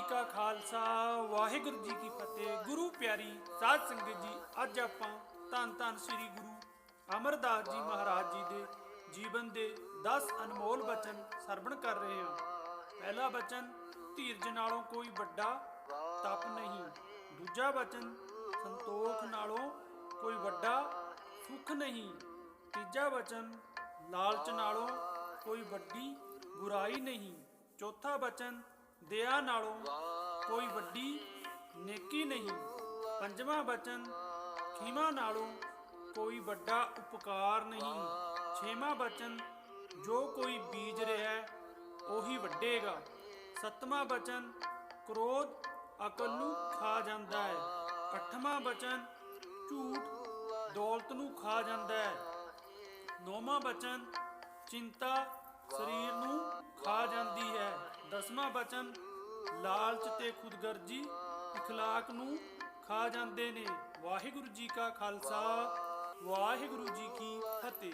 ਜੀ ਕਾ ਖਾਲਸਾ, ਵਾਹਿਗੁਰੂ ਜੀ ਕੀ ਫਤਿਹ। ਗੁਰੂ ਪਿਆਰੀ ਸਾਧ ਸੰਗਤ ਜੀ, ਅੱਜ ਆਪਾਂ ਧੰਨ ਧੰਨ ਸ੍ਰੀ ਗੁਰੂ ਅਮਰਦਾਸ ਜੀ ਮਹਾਰਾਜ ਜੀ ਦੇ ਜੀਵਨ ਦੇ 10 ਅਨਮੋਲ ਬਚਨ ਸਰਵਣ ਕਰ ਰਹੇ ਹਾਂ। ਪਹਿਲਾ ਬਚਨ, ਧੀਰਜ ਨਾਲੋਂ ਕੋਈ ਵੱਡਾ ਤਪ ਨਹੀਂ। ਦੂਜਾ ਬਚਨ, ਸੰਤੋਖ ਨਾਲੋਂ ਕੋਈ ਵੱਡਾ ਸੁੱਖ ਨਹੀਂ। ਤੀਜਾ ਬਚਨ, ਲਾਲਚ ਨਾਲੋਂ ਕੋਈ ਵੱਡੀ ਬੁਰਾਈ ਨਹੀਂ। ਚੌਥਾ ਬਚਨ ਦਇਆ ਨਾਲੋਂ ਕੋਈ ਵੱਡੀ ਨੇਕੀ ਨਹੀਂ। ਪੰਜਵਾਂ ਬਚਨ ਖੀਮਾ ਨਾਲੋਂ ਕੋਈ ਵੱਡਾ ਉਪਕਾਰ ਨਹੀਂ। ਛੇਵਾਂ ਬਚਨ, ਜੋ ਕੋਈ ਬੀਜ ਰਿਹਾ, ਉਹੀ ਵੱਡੇਗਾ। ਸੱਤਵਾਂ ਬਚਨ, ਕ੍ਰੋਧ ਅਕਲ ਨੂੰ ਖਾ ਜਾਂਦਾ ਹੈ। ਅੱਠਵਾਂ ਬਚਨ, ਝੂਠ ਦੌਲਤ ਨੂੰ ਖਾ ਜਾਂਦਾ ਹੈ। ਨੌਵਾਂ ਬਚਨ, ਚਿੰਤਾ ਦਸਵਾਂ ਬਚਨ ਲਾਲਚ ਤੇ ਖੁਦਗਰਜੀ اخلاق ਨੂੰ ਖਾ ਜਾਂਦੇ ਨੇ ਵਾਹਿਗੁਰੂ ਜੀ ਕਾ ਖਾਲਸਾ ਵਾਹਿਗੁਰੂ ਜੀ ਕੀ ਫਤਿਹ